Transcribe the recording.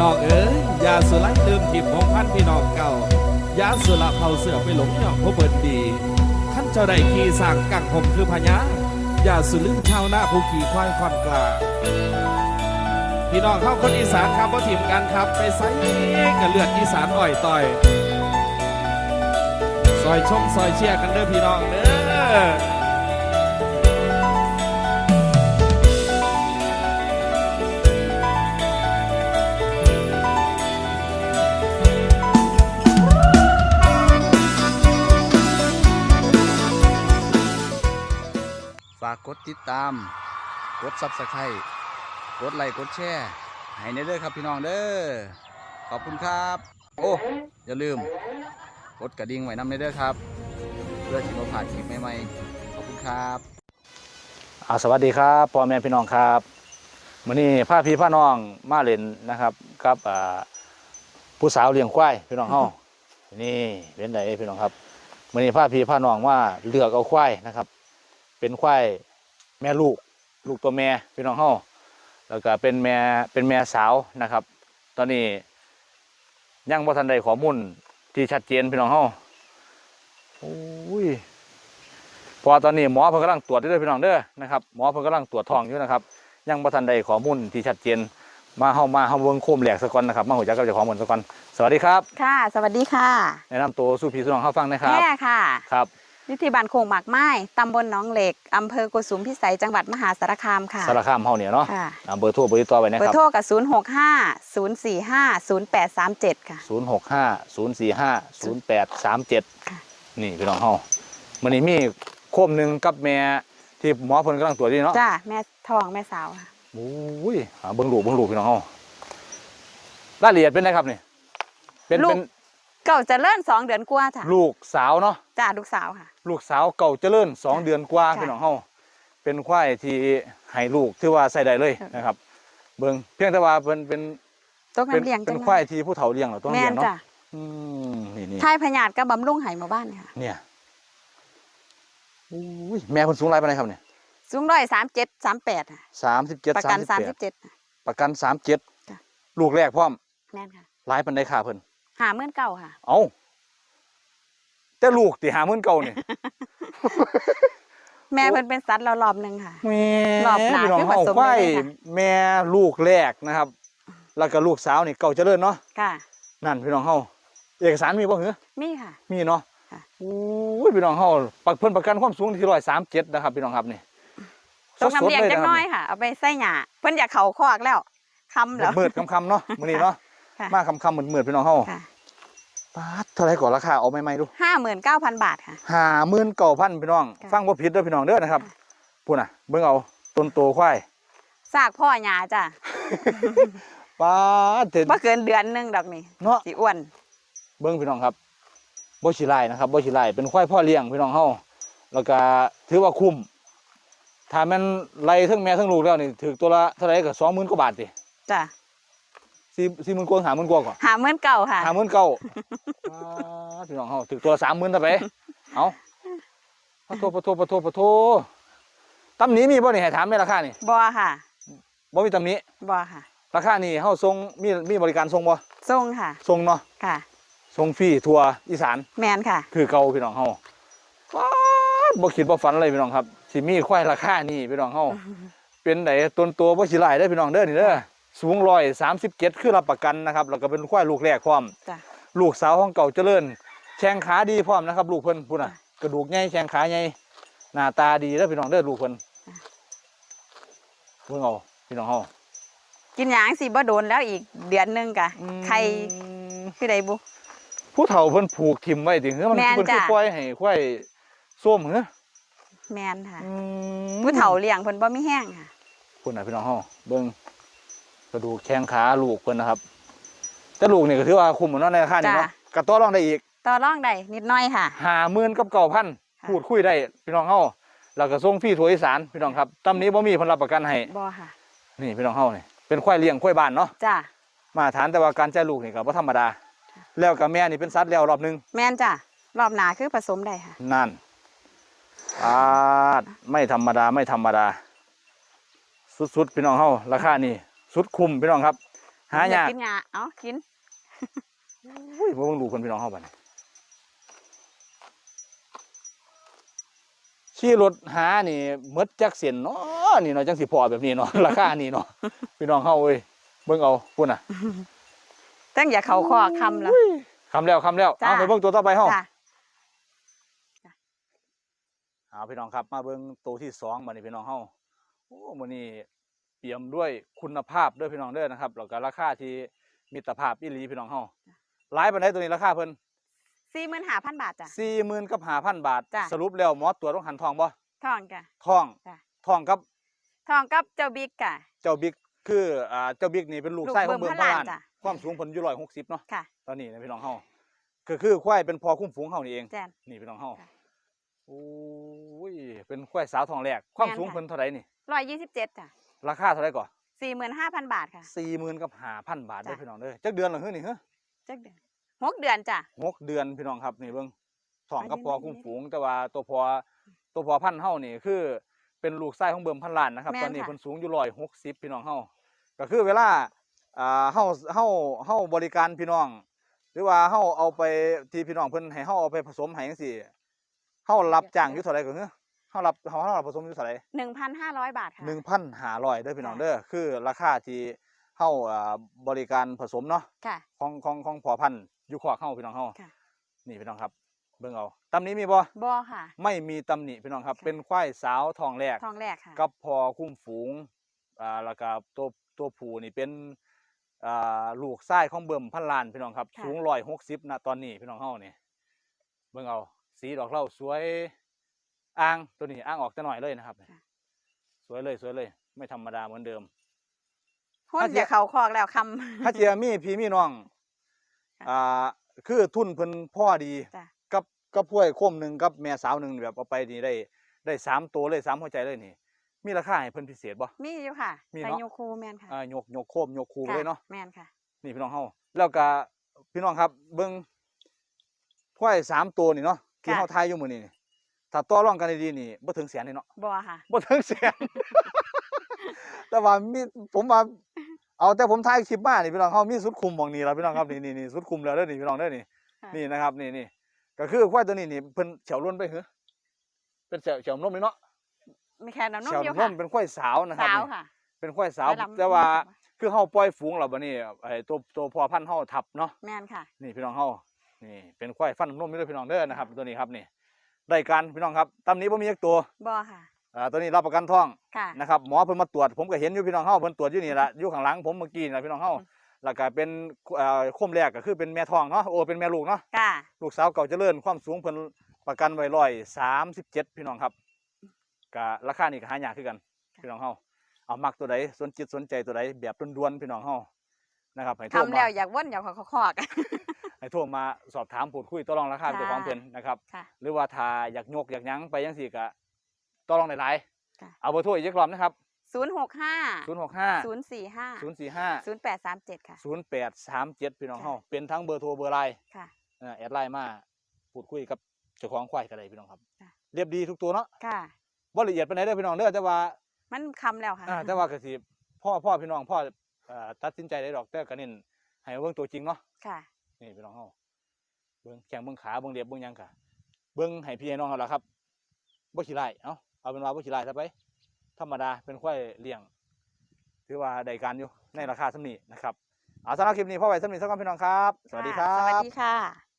น้องเอ๋ยยาสุไลลืมทิมของพันพี่น้องเก่ายาสุละเผาเสือไปหลงยองผู้เบิดดีท่านเจ้าได้ขี่สร้างกังผมคือพญายาสุลืมชาวนาผู้ขี่ควายคอนกลาพี่น้องเข้าคนอีสานครับพ่ทีมกันครับ ไปไซกับเลือดอีสานอ่อยต่อยซอยชมซอยเชียร์กันเด้อพี่น้องเด้อ ติดตาม กดซับสไครต์กดไลค์กดแชร์ให้ในเด้อครับพี่น้องเด้อขอบคุณครับ โอ้อย่าลืม กดกระดิ่งไว้นำในเด้อครับ เพื่อที่เราผ่านคลิปใหม่ๆขอบคุณครับอาสวัสดีครับพ่อแม่พี่น้องครับมื้อนี้พาพี่พาน้องมาเล่นนะครับกับอ่าผู้สาวเลี้ยงควายพี่น้องเฮานี่เป็นไดพี่น้องครับมื้อนี้พาพี่พาน้องว่าเลือกเอาควายนะครับ เป็นควาย แม่ลูกลูกตัวแม่พี่น้องเฮาแล้วก็เป็นแม่เป็นแม่สาวนะครับ ตอนนี้ยังบ่ทันได้ข้อมูลที่ชัดเจนพี่น้องเฮาโอ้ยเพอตอนนี้หมอเพิ่นกำลังตรวจอยู่เด้อพี่น้องเด้อนะครับหมอเพิ่นกำลังตรวจท้องอยู่นะครับ ยังบ่ทันได้ข้อมูลที่ชัดเจนมาเฮามาเฮาเบิ่งโคมแหลกซะก่อนนะครับมาหูจักกับเจ้าของหมดซะก่อนสวัสดีครับ ค่ะ สวัสดีค่ะแนะนำตัวสู่พี่สู่น้องเฮาฟังนะครับแม่ค่ะครับ นิติบันโคงหมากไม้ตำบลหนองเหล็กอำเภอโกสุมพิสัยจังหวัดมหาสารคามค่ะสารคามเฮาเนี่ยเนาะค่ะอ่าเบอร์โทรเบอร์ติดต่อไว้นะเบอครัร์โทรกับ 0 6 5 0 4 5 0 8 3 7 ค่ะบ0650450837ค่ะ นี่พี่น้องเฮามื้อนี้มีโคมหนึงกับแม่ที่หมอเพิ่นกำลังตรวจอยู่เนาะ จ้าแม่ทองแม่สาวค่ะโอ้ยอ่าเบิ่งลูกเบิ่งลูกพี่น้องเฮารายละเอียดเป็นไงครับนี่ เป็นลูกเป็น เก่าจะเลื่อนสองเดือนกว่าจ้ะลูกสาวเนาะจ้าลูกสาวค่ะ ลูกสาวเก่าเจริญสองจ้ะเดือนกว่าจ้ะพี่น้องเฮาเป็นควายที่ให้ลูกที่ว่าใส่ได้เลยค่ะนะครับ เบิ่งเพียงแต่ว่าเป็นเป็นต้นเป็นน้ำเลี้ยงเป็นจังควายที่ผู้เฒ่าเลี้ยงเหรอต้องแม่เลี้ยนงเนาะจ้ะอืมนี่นี่ทายพญาติกับบำรุงไห่หมู่บ้านค่ะ เนี่ยอุ้ยแม่คนสูงไรปานใดครับเนี่ยสูงร้อยสามเจ็ดสามแปดค่ะสามสิบเจ็ดประสากัมนสิบสามแปสิดบเจ็ดประกันสามเจ็ดจ้ะลูกแรกพร้อมแม่นค่ะหลายปันได้ค่าเพิ่น หาเมื่อนเก่าค่ะ เอาแต่ลูกตีหาเมื่นเก่านี่แม่เพิ่นเป็นสัตว์เรารอบหนึ่งค่ะ แม่รอบหน้าพี่น้องคือผเฮาสมควายได้เลยค่ะ แม่ลูกแรกนะครับ แล้วก็ลูกสาวนี่เก่าเจริญเนาะ ค่ะนั่นพี่น้องเฮาเอกสารมีบ่เหรอมีค่ะ มีเนาะค่ะ อู้ยพี่น้องเฮาปักเพิ่นประกันความสูงที่137นะครับพี่น้องครับนี่ต้องน้ำเลี้ยงสดๆจักหน้อยะครับค่ะ เอาไปใส่หญ้าเพิ่นอยากเขาคอกแล้วคำแล้ว มืดๆค่ำๆเนาะมื้อนี้เนาะค่ะ มาค่ำๆมืดๆพี่น้องเฮา ค่ะ ปาดเท่าไหร่ก่อนราคาเอาใหม่ๆดูห้าหมื่นเก้าพันบาทค่ะ59,000พี่น้อง ค่ะ ฟังบ่ผิดเด้อพี่น้องเด้อนะครับค่ะพูดน่ะเบิ่งเอาต้นโตควายซากพ่อหญ้าจ้ะปาดเห็นบ่เกินเดือนหนึงดอกนี่เนาะ สิอ้วน เบิ้งพี่น้องครับบ่ชิไลายนะครับบ่ชิไลายเป็นควายพ่อเลี้ยงพี่น้องเฮาแล้วก็ถือว่าคุ้มถ้าแมันไล่ทั้งแม่ทั้งลูกแล้วนี่ถือตัวละเท่าไหร่ก็20,000กว่าบาทติจ้ะ สี่สี่หมื่นกว่าหาหมื่นกว่าก่อนหาเมื่อนเก่าค่ะหาหมื่นเก้าพี่น้องเฮาถือตัวสามหมื่นตะไปเอาปะโทปะโทปะโทปะโทตำหนี้มีบ่นี่ให้ถามไหมราคานี่บ่ค่ะบ่มีตำหนี้บ่ค่ะราคานี่เฮาส่งมีมีบริการส่งบ่ทรงค่ะส่งเนาะค่ะส่งฟรีทั่วอีสานแมนค่ะ คือเก่าพี่น้องเฮาป๊าดบ่คิดบ่ฝันเลยพี่น้องครับสิมีควายราคานี่พี่น้องเฮาเป็นไดต้นตัวบ่สิหลายเด้อพี่น้องเด้อนี่เด้อ สูง137คือรับประกันนะครับแล้วก็เป็นควายลูกแรกพร้อมจ้ะลูกสาวของเก่าเจริญ แข้งขาดีพร้อมนะครับ ลูกเพิ่นพุ่นน่ะกระดูกใหญ่แข้งขาใหญ่หน้าตาดีเด้อพี่น้องเด้อลูกเพิ่นเบิ่งเอาพี่น้องเฮากินหยางสิบ่โดนแล้วอีกเดือนหนึงกะใครคือใดบุ ผู้เฒ่าเพิ่นผูกทิ่มไว้ติเหือมันแม่นเพิ่นคือจ้ะปล่อยให้ควายส้มเหือแมนค่ะ อืมผู้เฒ่าเลี้ยงเพิ่นบ่มีแห้งค่ะ พุ่นน่ะพี่น้องเฮาเบิ่ง กระดูกแข้งขาลูกเพิ่นนะครับ แต่ลูกนี่ก็ถือว่าคุ้มเนาะในราคานี้เนาะจ้ะกระต่อรองได้อีกต่อรองได้นิดหน้อยค่ะ50,000กับ9,000ค่ะพูดคุยได้พี่น้องเฮาแล้วก็ส่งฟรีทั่วอีสานพี่น้องครับตำนี้บ่มีเพิ่นรับประกันให้บ่ค่ะ นี่พี่น้องเฮานี่เป็นควายเลี้ยงควายบ้านเนาะจ้ะมาตรฐานแต่ว่าการใจายลูกนี่ก็บ่ธรรมดา แล้วกับแม่นี่เป็นสัตว์แล้วรอบหนึงแมนจ้ะรอบหน้าคือผสมได้ค่ะ นั่นอาดไม่ธรรมดาไม่ธรรมดา สุดๆพี่น้องเฮาราคานี่ สุดคุ้มพี่น้องครับ หายากกินงาเอ้ากินอุ้ยบ่เบิ่งดูคนพี่น้องเฮาบัดนี้ขี่รถหานี่หมดจักเส้นเนาะนี่เนาะจังสิพอแบบนี้เนาะราคานี่เนาะพี่น้องเฮาเอ้ยเบิ่งเอาพุ่นน่ะตั้งอย่าเขาคอคำละคำแล้วคำแล้วจ้าเอาไปเบิ่งตัวต่อไปเฮาจ้ะเอาพี่น้องครับ มาเบิ่งตัวที่สองบัดนี้พี่น้องเฮาโอ้มื้อนี้ เปี่ยมด้วยคุณภาพด้วยพี่น้องเด้อนะครับแล้วก็ราคาที่มิตรภาพอีหลีพี่น้องเฮาหลายปานใดตัวนี้ราคาเพิ่นสี่หมื่นห้าพันบาทจ้ะ40,000กับ5,000บาทจ้ะสรุปแล้วหมอตรวจต้องหันทองบ่ทองจ้ะทองจ้ะทองกับทองกับเจ้าบิ๊กจ้ะเจ้าบิ๊กคืออ่าเจ้าบิ๊กนี่เป็นลูกลูกไส้ของเบิ่เบิ่มมพพระระลาลานนจ้ะความสูงเพิ่นอยู่160เนาะค่ะตอนนี้นะพี่น้องเฮาก็คือควายเป็นพอคุ้มฝูงเฮานี่เองแจ้นนี่พี่น้องเฮาค่ะโอ้ยเป็นควายสาวทองแรกความแม่นสูงค่ะเพิ่นเท่าไหร่นี่ร้อยยี่สิบเจ็ดจ้ะ ราคาเท่าไหร่ก่อนสี่หมื่นห้าพันบาทค่ะสี่หมื่นกับห้าพันบาทเด้อจ้ะพี่น้องเด้อจักเดือนเหรอเฮ้ยนี่เฮ้ยจักเดือนหกเดือนจ้ะหกเดือนพี่น้องครับนี่เบิ่งท้องกับอันนี้พอมันคุ้มฝูงแต่ว่าตัวพอตัวพอพันธุ์เฮานี่คือ เป็นลูกไส้ของเบิ่มพันล้านนะครับแม่นตอนนี้ค่ะเพิ่นสูงอยู่ร้อยหกสิบพี่น้องเฮาก็คือเวลาอ่าเฮาเฮาเฮาบริการพี่น้อง หรือว่าเฮาเอาไปที่พี่น้องเพิ่นให้เฮาเอาไปผสมให้จังซี่เฮารับจ้างอยู่เท่าไหร่ก็คือ เฮารับเฮาเฮารับผสมอยู่เท่าไหร่หนึ่งพันห้าร้อยบาทค่ะ หนึ่งพันห้าร้อยเด้อพี่น้องค่ะเด้อคือราคาที่เฮาอ่าบริการผสมเนาะค่ะ ของของของพอพันธุ์อยู่ขวากเฮาพี่น้องเฮาค่ะ นี่พี่น้องครับ เบิ่งเอาตำนี้มีบ่บอค่ะ ไม่มีตำหนิพี่น้องครับ ค่ะ เป็นควายสาวทองแรก ทองแรกค่ะ กับพอคุ้มฝูง อ่าแล้วก็ตัวตัวผู้นี่เป็น อ่าลูกไส้ของเบิ่มพันล้านพี่น้องครับ ค่ะ สูงร้อยหกสิบนะตอนนี้พี่น้องเฮานี่เบิ่งเอา สีดอกเหล้าสวย อ่างตัวนี้อ่างออกจะหน่อยเลยนะครับสวยเลยสวยเลย ไม่ธรรมดาเหมือนเดิม หุ้นถ้าเทีเดี๋ยยวเขาคอกแล้วค ถ้าเจียมีพี่มีน้อง ค่ะอ่า คือทุนเพิ่นพ่อดีจ้ะ กับกับพ่วยโคมหนึ่งกับแม่สาวหนึ่งแบบเอาไปนี่ได้ได้สามตัวเลยสามหัวใจเลยนี่ มีราคาให้เพิ่นพิเศษบ่ำมีอยู่ค่ะมีใส่เนาะยูคูแมนค่ะอ่ายกยกโคมยกคูค่ะเลยเนาะแมนค่ะ นี่พี่น้องเฮาแล้วก็พี่น้องครับ เบิ่งพ่วยสามตัวนี่เนาะที่ค่ะ เฮาทายอยู่มื้อนี้นี่ ถ้าต่อรองกันดีๆนี่บ่ถึงแสนเลยเนาะบอค่ะบ่ถึงแสน แต่ว่ามีผมว่าเอาแต่ผมถ่ายคลิปมานี่พี่น้องเฮามีสุดคุมหมองนี้แล้วพี่น้องครับนี่นี่นี่สุดคุมแล้วเด้อนี่พี่น้องเด้อนี่ค่ะนี่นะครับนี่นี่ก็คือควายตัวนี้นี่เพิ่นเฉียวล้นไปเหรอเป็นเฉียวเฉียวนมนี่เนาะมีแค่น้ำนมเฉียวเดียวนค่ะมเป็นควายสาวนะครับสาวนี่ค่ะ เป็นควายสาวไปลำแต่ว่าคือเฮาปล่อยฝูงแล้วบัดนี้ไอ้ตัวตัวพ่อพันธุ์เฮาทับเนาะแมนค่ะ นี่พี่น้องเฮานี่เป็นควายฟันนมนี่เลยพี่น้องเด้อนะครับ ตัวนี้ครับนี่ ได้การพี่น้องครับตำนี้บ่มีจักตัวบอค่ะอ่าตัวนี้รับประกันท้องค่ะนะครับหมอเพิ่นมาตรวจผมก็เห็นอยู่พี่น้องเฮาเพิ่นตรวจอยู่นี่ละอยู่ข้างหลังผมเมื่อกี้นะพี่น้องเฮาอืมแล้วก็เป็นเอ่อโคมแรกก็คือเป็นแม่ท้องเนาะโอ้เป็นแม่ลูกเนาะค่ะลูกสาวเก่าเจริญความสูงเพิ่นประกันไว้ร้อยสามสิบเจ็ดพี่น้องครับก็ราคานี่ก็หายากคือกัน พี่น้องเฮาเอามักตัวใดสนจิตสนใจตัวใดแบบด่วนๆพี่น้องเฮานะครับให้โทรทำมาแล้วอยากว่นอยากขอขอคอก ให้โทรมาสอบถามพูดคุยต่อรองราคาค่ะตัวของเพิ่นนะครับ ค่ะ หรือว่าถ้าอยากยกอยากหยังไปจังซี่ก็ต่อรองหลายค่ะ ๆเอาเบอร์โทรอีกจักรอบนะครับศูนย์หกห้า065ศูนย์สี่ห้า045ศูนย์แปดสามเจ็ดค่ะ 0837 พี่น้องค่ะ เฮาเป็นทั้งเบอร์โทรเบอร์ไลน์ค่ะ เอ่อแอดไลน์มาพูดคุยกับเจ้าของควายก็ได้พี่น้องครับ ค่ะ เรียบดีทุกตัวเนาะค่ะ บ่ละเอียดปานใดเด้อพี่น้องเด้อแต่ว่ามันคำแล้วค่ะ อ่าแต่ว่าก็สิพ่อพ่อพี่น้องพ่อเอ่อตัดสินใจได้ดอกแต่ก็เน้นให้เบิ่งตัวจริงเนาะค่ะ นี่พี่น้องเฮาเบิ่งแข้งเบิ่งขาเบิ่งเรียบเบิ่งยังค่ะ เบิ่งให้พี่ให้น้องเอาละครับบ่ขี้ไล่เอ้าเอาเป็นว่าบ่ขี้ไล่ซะไป ธรรมดาเป็นควายเลี้ยง ถือว่าได้การอยู่ในราคาสำนีนะครับเอาสำหรับคลิปนี้พ่อไว้สำนีสักก่อนพี่น้องครับ สวัสดีครับ สวัสดีค่ะ